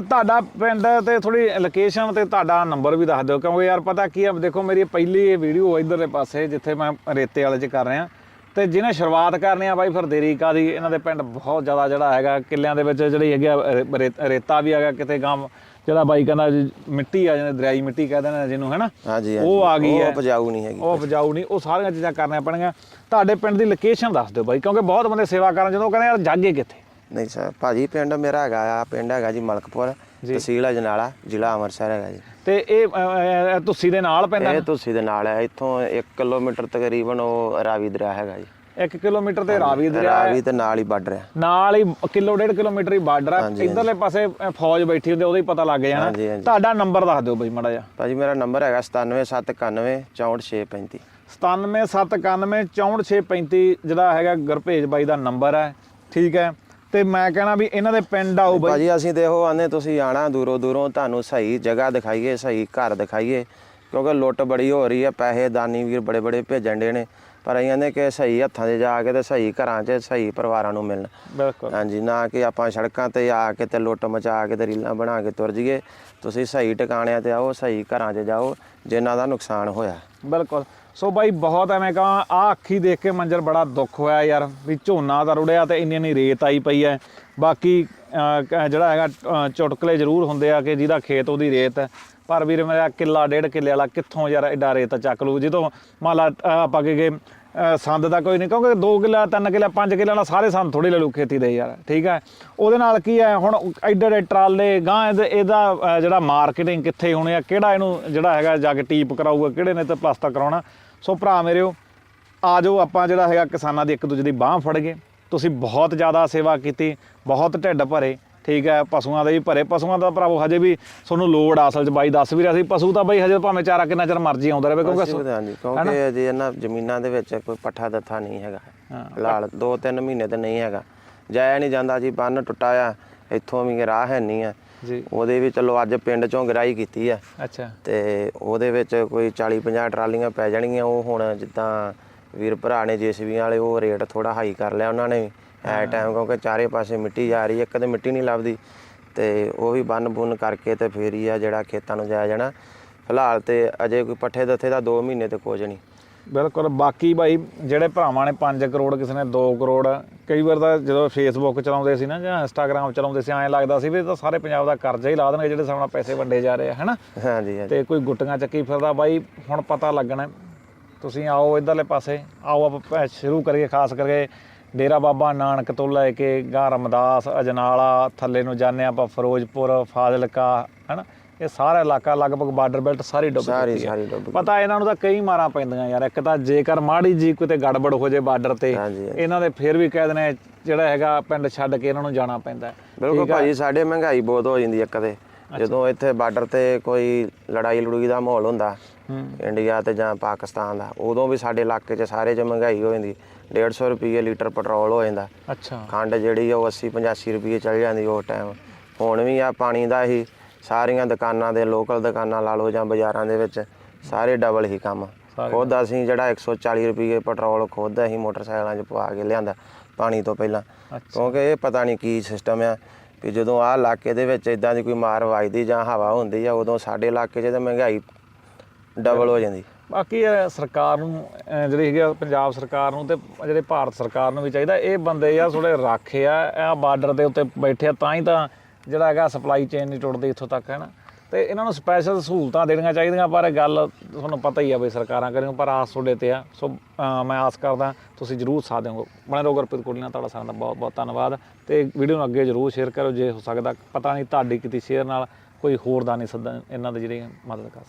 ਤੁਹਾਡਾ ਪਿੰਡ ਤੇ ਥੋੜੀ ਲੋਕੇਸ਼ਨ ਤੇ ਤੁਹਾਡਾ ਨੰਬਰ ਵੀ ਦੱਸ ਦਿਓ, ਕਿਉਂਕਿ ਯਾਰ ਪਤਾ ਕੀ ਆ, ਦੇਖੋ ਮੇਰੀ ਪਹਿਲੀ ਇਹ ਵੀਡੀਓ ਇਧਰਲੇ ਪਾਸੇ, ਜਿੱਥੇ ਮੈਂ ਰੇਤੇ ਵਾਲੇ 'ਚ ਕਰ ਰਿਹਾ। ਤੇ ਜਿਹਨੇ ਸ਼ੁਰੂਆਤ ਕਰਨੀ ਆ ਬਾਈ ਫਿਰ ਦੇਰੀ ਕਾਦੀ ਇਹਨਾਂ ਦੇ ਪਿੰਡ ਬਹੁਤ ਜ਼ਿਆਦਾ ਜਿਹੜਾ ਹੈਗਾ ਕਿੱਲਿਆਂ ਦੇ ਵਿੱਚ ਜਿਹੜੀ ਹੈਗੀ ਰੇਤਾ ਵੀ ਹੈਗਾ ਕਿਤੇ ਗਾਂ ਜਿਹੜਾ ਬਾਈ ਕਹਿੰਦਾ ਮਿੱਟੀ ਆ ਜਾਂਦੀ ਦਰਿਆਈ ਮਿੱਟੀ ਕਹਿ ਦਿੰਦੇ ਨੇ ਜਿਹਨੂੰ ਹੈਨਾ? ਹਾਂਜੀ ਉਹ ਆ ਗਈ ਉਹ ਹੈ ਉਪਜਾਊ ਨਹੀਂ ਹੈਗੀ। ਉਹ ਉਪਜਾਊ ਨਹੀਂ। ਉਹ ਸਾਰੀਆਂ ਚੀਜ਼ਾਂ ਕਰਨੀਆਂ ਪੈਣਗੀਆਂ। ਤੁਹਾਡੇ ਪਿੰਡ ਦੀ ਲੋਕੇਸ਼ਨ ਦੱਸ ਦਿਓ ਬਾਈ ਕਿਉਂਕਿ ਬਹੁਤ ਬੰਦੇ ਸੇਵਾ ਕਰਨ ਜਦੋਂ ਉਹ ਕਹਿੰਦੇ ਯਾਰ ਜਾਗੇ ਕਿੱਥੇ? ਨਹੀਂ ਸਰ ਭਾਜੀ ਪਿੰਡ ਮੇਰਾ ਹੈਗਾ ਆ ਪਿੰਡ ਹੈਗਾ ਜੀ ਮਲਕਪੁਰ। ਤਹਿਸੀਲ ਅਜਨਾਲਾ ਜ਼ਿਲ੍ਹਾ ਅੰਮ੍ਰਿਤਸਰ ਹੈਗਾ ਜੀ। ਤੇ ਇਹ ਤੁਸੀਂ ਦੇ ਨਾਲ ਪੈਂਦਾ ਇਹ ਤੁਸੀਂ ਦੇ ਨਾਲ ਹੈ ਇੱਥੋਂ 1 ਕਿਲੋਮੀਟਰ ਤਕਰੀਬਨ ਉਹ ਰਾਵੀ ਦਰਿਆ ਹੈਗਾ ਜੀ। 1 ਕਿਲੋਮੀਟਰ ਤੇ ਰਾਵੀ ਦਰਿਆ ਹੈ। ਰਾਵੀ ਤੇ ਨਾਲ ਹੀ ਬਾਰਡਰ ਹੈ। ਨਾਲ ਹੀ ਕਿਲੋ ਡੇਢ ਕਿਲੋਮੀਟਰ ਹੀ ਬਾਰਡਰ ਆ ਹਾਂਜੀ, ਇਧਰਲੇ ਪਾਸੇ ਫੌਜ ਬੈਠੀ ਹੁੰਦੀ ਉਹਦਾ ਹੀ ਪਤਾ ਲੱਗ ਜਾਣਾ। ਹਾਂਜੀ, ਹਾਂਜੀ। ਤੁਹਾਡਾ ਨੰਬਰ ਦੱਸ ਦਿਓ ਬਈ ਮੜਾ ਜਾ ਭਾਜੀ ਮੇਰਾ ਨੰਬਰ ਹੈਗਾ 97791 64635 9779944635 ਜਿਹੜਾ ਹੈਗਾ ਗੁਰਭੇਜ ਬਾਈ ਦਾ ਨੰਬਰ ਹੈ। ਠੀਕ ਹੈ। ਤੇ ਮੈਂ ਕਹਿਣਾ ਵੀ ਇਹਨਾਂ ਦੇ ਪਿੰਡ ਆਓ ਬਈ। ਭਾਜੀ ਅਸੀਂ ਤੇ ਇਹੋ ਆਨੇ ਤੁਸੀਂ ਆਣਾ ਦੂਰੋਂ ਦੂਰੋਂ ਤੁਹਾਨੂੰ ਸਹੀ ਜਗ੍ਹਾ ਦਿਖਾਈਏ ਸਹੀ ਘਰ ਦਿਖਾਈਏ ਕਿਉਂਕਿ ਲੁੱਟ ਬੜੀ ਹੋ ਰਹੀ ਹੈ ਪੈਸੇ ਦਾਨੀ ਵੀਰ ਬੜੇ ਬੜੇ ਭੇਜਣ ਦੇ ਨੇ ਪਰ ਅਸੀਂ ਆਨੇ ਕਿ ਸਹੀ ਹੱਥਾਂ 'ਚ ਜਾ ਕੇ ਤੇ ਸਹੀ ਘਰਾਂ 'ਚ ਸਹੀ ਪਰਿਵਾਰਾਂ ਨੂੰ ਮਿਲਣ। ਬਿਲਕੁਲ। ਹਾਂਜੀ ਨਾ ਕਿ ਆਪਾਂ ਸੜਕਾਂ ਤੇ ਆ ਕੇ ਤੇ ਲੁੱਟ ਮਚਾ ਕੇ ਤੇ ਰੀਲਾਂ ਬਣਾ ਕੇ ਤੁਰ ਜਾਈਏ। ਤੁਸੀਂ ਸਹੀ ਟਿਕਾਣਿਆਂ ਤੇ ਆਓ ਸਹੀ ਘਰਾਂ 'ਚ ਜਾਓ ਜਿਨ੍ਹਾਂ ਦਾ ਨੁਕਸਾਨ ਹੋਇਆ। ਬਿਲਕੁਲ। ਸੋ ਬਾਈ ਬਹੁਤ ਐਵੇਂ ਕਹਾਂ ਆ ਅੱਖੀ ਦੇਖ ਕੇ ਮੰਜ਼ਰ ਬੜਾ ਦੁੱਖ ਹੋਇਆ ਯਾਰ ਵੀ ਝੋਨਾ ਤਾਂ ਰੁੜਿਆ ਤੇ ਇੰਨੀ ਇੰਨੀ ਰੇਤ ਆਈ ਪਈ ਹੈ ਬਾਕੀ ਕ- ਜਿਹੜਾ ਹੈਗਾ ਚੁਟਕਲੇ ਜ਼ਰੂਰ ਹੁੰਦੇ ਆ ਕਿ ਜਿਹਦਾ ਖੇਤ ਉਹਦੀ ਰੇਤ ਹੈ ਪਰ ਵੀਰ ਮੇਰਾ ਕਿੱਲਾ ਡੇਢ ਕਿੱਲੇ ਵਾਲਾ ਕਿੱਥੋਂ ਯਾਰ ਐਡਾ ਰੇਤ ਚੱਕ ਲੂ ਜਦੋਂ ਮੰਨ ਲਾ ਅਹ, ਆਪਾਂ ਕਹੇ ਸੰਦ ਦਾ ਕੋਈ ਨਹੀਂ ਕਿਉਂਕਿ 2 ਕਿੱਲਾ 3 ਕਿੱਲਾ 5 ਕਿੱਲਾ ਵਾਲਾ ਸਾਰੇ ਸੰਦ ਥੋੜੀ ਲੈ ਲੂ ਖੇਤੀ ਦੇ ਯਾਰ ਠੀਕ ਹੈ ਉਹਦੇ ਨਾਲ ਕੀ ਹੈ ਹੁਣ ਐਡੇ ਐਡੇ ਟਰਾਲੇ ਗਾਂ ਇਹਦੇ- ਇਹਦਾ ਜਿਹੜਾ ਮਾਰਕੀਟਿੰਗ ਕਿੱਥੇ ਹੋਣੀ ਆ ਕਿਹੜਾ ਇਹਨੂੰ ਜਿਹੜਾ ਹੈਗਾ ਜਾ ਕੇ ਟੀਪ ਕਰਾਊਗਾ ਕਿਹੜੇ ਨੇ ਤੇ ਪਲਾਸਟਰ ਕਰਾਉਣਾ? ਸੋ ਭਰਾ ਮੇਰਿਓ ਆ ਜਾਓ ਆਪਾਂ ਜਿਹੜਾ ਹੈਗਾ ਕਿਸਾਨਾਂ ਦੀ ਇੱਕ ਦੂਜੇ ਦੀ ਬਾਹ ਫੜ ਗਏ। ਤੁਸੀਂ ਬਹੁਤ ਜ਼ਿਆਦਾ ਸੇਵਾ ਕੀਤੀ ਬਹੁਤ ਢਿੱਡ ਭਰੇ ਠੀਕ ਹੈ ਪਸ਼ੂਆਂ ਦੇ ਵੀ ਭਰੇ। ਪਸ਼ੂਆਂ ਦਾ ਭਰਾਵੋ ਹਜੇ ਵੀ ਤੁਹਾਨੂੰ ਲੋੜ ਅਸਲ 'ਚ ਬਾਈ ਦੱਸ ਵੀ ਰਿਹਾ ਸੀ ਪਸ਼ੂ ਤਾਂ ਬਾਈ ਹਜੇ ਭਾਵੇਂ ਚਾਰਾ ਕਿੰਨਾ ਚਿਰ ਮਰਜ਼ੀ ਆਉਂਦਾ ਰਹੇ ਕਿਉਂਕਿ ਹਾਂਜੀ ਕਿਉਂਕਿ ਅਜੇ ਇਹਨਾਂ ਜ਼ਮੀਨਾਂ ਦੇ ਵਿੱਚ ਕੋਈ ਪੱਠਾ ਦੱਥਾ ਨਹੀਂ ਹੈਗਾ। ਫਿਲਹਾਲ 2-3 ਮਹੀਨੇ ਤੇ ਨਹੀਂ ਹੈਗਾ। ਜਾਇਆ ਨਹੀਂ ਜਾਂਦਾ ਜੀ ਬੰਨ ਟੁੱਟਾ ਆ ਇੱਥੋਂ ਵੀ ਰਾਹ ਹੈ ਨਹੀਂ ਆ। ਜੀ। ਉਹਦੇ ਵੀ ਚਲੋ ਅੱਜ ਪਿੰਡ ਚੋਂ ਗਰਾਈ ਕੀਤੀ ਆ। ਅੱਛਾ। ਤੇ ਉਹਦੇ ਵਿੱਚ ਕੋਈ 40-50 ਟਰਾਲੀਆਂ ਪੈ ਜਾਣਗੀਆਂ ਉਹ ਹੁਣ ਜਿੱਦਾਂ ਵੀਰ ਭਰਾ ਨੇ ਜੀਸੀਬੀ ਵਾਲੇ ਉਹ ਰੇਟ ਥੋੜਾ ਹਾਈ ਕਰ ਲਿਆ ਉਹਨਾਂ ਨੇ। ਐ ਟਾਈਮ ਕਿਉਂਕਿ ਚਾਰੇ ਪਾਸੇ ਮਿੱਟੀ ਜਾ ਰਹੀ ਹੈ ਤੇ ਮਿੱਟੀ ਨਹੀਂ ਲੱਭਦੀ ਤੇ ਉਹ ਵੀ ਬੰਨ ਬੁੰਨ ਕਰਕੇ ਤੇ ਫੇਰ ਹੀ ਆ ਜਿਹੜਾ ਖੇਤਾਂ ਨੂੰ ਜਾਇਆ ਜਾਣਾ। ਫਿਲਹਾਲ ਤੇ ਅਜੇ ਕੋਈ ਪੱਠੇ ਦੱਥੇ ਦਾ 2 ਮਹੀਨੇ ਤੇ ਕੁਝ ਨਹੀਂ। ਬਿਲਕੁਲ। ਬਾਕੀ ਭਾਈ ਜਿਹੜੇ ਭਰਾਵਾਂ ਨੇ 5 ਕਰੋੜ ਕਿਸੇ ਨੇ 2 ਕਰੋੜ ਕਈ ਵਾਰ ਤਾਂ ਜਦੋਂ ਫੇਸਬੁੱਕ ਚਲਾਉਂਦੇ ਸੀ ਨਾ ਜਾਂ ਇੰਸਟਾਗ੍ਰam ਚਲਾਉਂਦੇ ਸੀ ਐਂ ਲੱਗਦਾ ਸੀ ਵੀ ਇਹ ਤਾਂ ਸਾਰੇ ਪੰਜਾਬ ਦਾ ਕਰਜ਼ਾ ਹੀ ਲਾ ਦੇਣਗੇ ਜਿਹੜੇ ਨਾਲ ਪੈਸੇ ਵੰਡੇ ਜਾ ਰਹੇ ਆ ਹੈਨਾ? ਹਾਂਜੀ ਹਾਂਜੀ। ਤੇ ਕੋਈ ਗੁੱਟੀਆਂ ਚੱਕੀ ਫਿਰਦਾ। ਬਾਈ ਹੁਣ ਪਤਾ ਲੱਗਣਾ। ਤੁਸੀਂ ਆਓ ਇਧਰਲੇ ਪਾਸੇ ਆਓ ਆਪਾਂ ਸ਼ੁਰੂ ਕਰੀਏ ਖਾਸ ਕਰਕੇ ਡੇਰਾ ਬਾਬਾ ਨਾਨਕ ਤੋਂ ਲੈ ਕੇ ਗਾਂ ਰਮਦਾਸ ਅਜਨਾਲਾ ਥੱਲੇ ਨੂੰ ਜਾਂਦੇ ਆਪਾਂ ਫਿਰੋਜ਼ਪੁਰ ਫਾਜ਼ਿਲਕਾ ਹੈਨਾ? ਇਹ ਸਾਰਾ ਇਲਾਕਾ ਲਗਭਗ ਬਾਰਡਰ ਬੈਲਟ ਸਾਰੀ ਡੁੱਬ ਸਾਰੀ ਹੈ। ਸਾਰੀ ਡੁੱਬ ਗਈ। ਪਤਾ ਇਹਨਾਂ ਨੂੰ ਤਾਂ ਕਈ ਮਾਰਾਂ ਪੈਂਦੀਆਂ ਯਾਰ ਇੱਕ ਤਾਂ ਜੇਕਰ ਮਾੜੀ ਜੀ ਕਿਤੇ ਗੜਬੜ ਹੋ ਜੇ ਬਾਰਡਰ ਤੇ। ਇਹਨਾਂ ਦੇ ਫਿਰ ਵੀ ਕਹਿ ਦੇਣੇ ਜਿਹੜਾ ਹੈਗਾ ਪਿੰਡ ਛੱਡ ਕੇ ਇਹਨਾਂ ਨੂੰ ਜਾਣਾ ਪੈਂਦਾ। ਬਿਲਕੁਲ ਭਾਜੀ ਸਾਡੇ ਮਹਿੰਗਾਈ ਬਹੁਤ ਹੋ ਜਾਂਦੀ ਹੈ ਕਦੇ ਜਦੋਂ ਇੱਥੇ ਬਾਰਡਰ ਤੇ ਕੋਈ ਲੜਾਈ ਲੜੂਈ ਦਾ ਮਾਹੌਲ ਹੁੰਦਾ ਇੰਡੀਆ ਤੇ ਜਾਂ ਪਾਕਿਸਤਾਨ ਦਾ ਉਦੋਂ ਵੀ ਸਾਡੇ ਇਲਾਕੇ 'ਚ ਸਾਰੇ 'ਚ ਮਹਿੰਗਾਈ ਹੋ ਜਾਂਦੀ। 150 ਰੁਪਏ ਲੀਟਰ ਪੈਟਰੋਲ ਹੋ ਜਾਂਦਾ। ਅੱਛਾ। ਖੰਡ ਜਿਹੜੀ ਆ ਉਹ 80 85 ਰੁਪਏ ਚੱਲ ਜਾਂਦੀ ਉਹ ਟਾਈਮ ਹੁਣ ਵੀ ਆ ਪਾਣੀ ਦਾ ਹੀ ਸਾਰੀਆਂ ਦੁਕਾਨਾਂ ਦੇ ਲੋਕਲ ਦੁਕਾਨਾਂ ਲਾ ਲਓ ਜਾਂ ਬਾਜ਼ਾਰਾਂ ਦੇ ਵਿੱਚ ਸਾਰੇ ਡਬਲ ਹੀ ਕੰਮ। ਖੁਦ ਅਸੀਂ ਜਿਹੜਾ 140 ਰੁਪਏ ਪੈਟਰੋਲ ਖੁਦ ਅਸੀਂ ਮੋਟਰਸਾਈਕਲਾਂ 'ਚ ਪਵਾ ਕੇ ਲਿਆਂਦਾ ਪਾਣੀ ਤੋਂ ਪਹਿਲਾਂ। ਕਿਉਂਕਿ ਇਹ ਪਤਾ ਨਹੀਂ ਕੀ ਸਿਸਟਮ ਆ ਵੀ ਜਦੋਂ ਆਹ ਇਲਾਕੇ ਦੇ ਵਿੱਚ ਇਦਾਂ ਦੀ ਕੋਈ ਮਾਰ ਵੱਜਦੀ ਜਾਂ ਹਵਾ ਹੁੰਦੀ ਆ ਉਦੋਂ ਸਾਡੇ ਇਲਾਕੇ 'ਚ ਤਾਂ ਮਹਿੰਗਾਈ ਡਬਲ ਹੋ ਜਾਂਦੀ। ਬਾਕੀ ਸਰਕਾਰ ਨੂੰ ਜਿਹੜੀ ਹੈਗੀ ਆ ਪੰਜਾਬ ਸਰਕਾਰ ਨੂੰ ਤੇ ਜਿਹੜੇ ਭਾਰਤ ਸਰਕਾਰ ਨੂੰ ਵੀ ਚਾਹੀਦਾ ਇਹ ਬੰਦੇ ਯਾਰ ਥੋੜੇ ਰਾਖੇ ਆ ਬਾਰਡਰ ਦੇ ਉੱਤੇ ਬੈਠੇ ਆ ਤਾਂ ਹੀ ਤਾਂ ਜਿਹੜਾ ਹੈਗਾ ਸਪਲਾਈ ਚੇਨ ਨਹੀਂ ਟੁੱਟਦੀ ਇੱਥੋਂ ਤੱਕ, ਹੈ ਨਾ? ਤੇ ਇਹਨਾਂ ਨੂੰ ਸਪੈਸ਼ਲ ਸਹੂਲਤਾਂ ਦੇਣੀਆਂ ਚਾਹੀਦੀਆਂ, ਪਰ ਇਹ ਗੱਲ ਤੁਹਾਨੂੰ ਪਤਾ ਹੀ ਆ ਬਈ ਸਰਕਾਰਾਂ ਕਰੀਆਂ ਪਰ ਆਸ ਤੁਹਾਡੇ ਤੇ ਆ। ਸੋ ਮੈਂ ਆਸ ਕਰਦਾ, ਤੁਸੀਂ ਜਰੂਰ ਸਾਥ ਦਿਓਗੇ। ਬਣੇ ਰਹੋ ਗੁਰਪ੍ਰੀਤ ਕੋਲੀ ਨਾਲ ਤੁਹਾਡਾ ਸਾਰਿਆਂ ਦਾ ਬਹੁਤ ਬਹੁਤ ਧੰਨਵਾਦ। ਤੇ ਵੀਡੀਓ ਨੂੰ ਅੱਗੇ ਜਰੂਰ ਸ਼ੇਅਰ ਕਰੋ ਜੇ ਹੋ ਸਕਦਾ, ਪਤਾ ਨਹੀਂ ਤੁਹਾਡੀ ਕੀਤੀ ਸ਼ੇਅਰ ਨਾਲ ਕੋਈ ਹੋਰ ਦਾ ਨਹੀਂ ਸੱਦਾ, ਇਹਨਾਂ ਦੇ ਜਿਹੜੇ ਮਦਦ ਕਰ ਸਕਦਾ